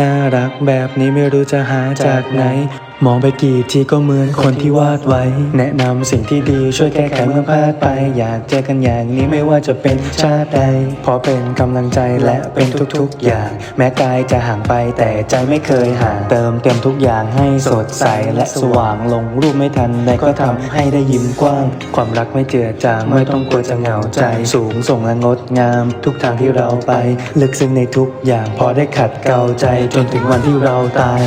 น่ารักแบบนี้ไม่รู้จะหาจากไหนมองไปกี่ทีก็เหมือนคนที่วาดไว้ แนะนำสิ่งที่ดีช่วยแก้ไขเมื่อพลาดไป อยากเจอกันอย่างนี้ไม่ว่าจะเป็นชาติใดเพราะเป็นกำลังใจและเป็นทุกๆอย่าง แม้กายจะห่างไปแต่ใจไม่เคยห่างเติมเต็มทุกอย่างให้สดใสและสว่างลงรูปไม่ทันใดก็ทำให้ได้ยิ้มกว้าง ความรักไม่เจือจางไม่ต้องกลัวจะเหงาใจ สูงส่งและงดงาม ทุกทางที่เราไป ลึกซึ้งในทุกอย่างพอได้ขัดเกลาใจจนถึงวันที่เราตาย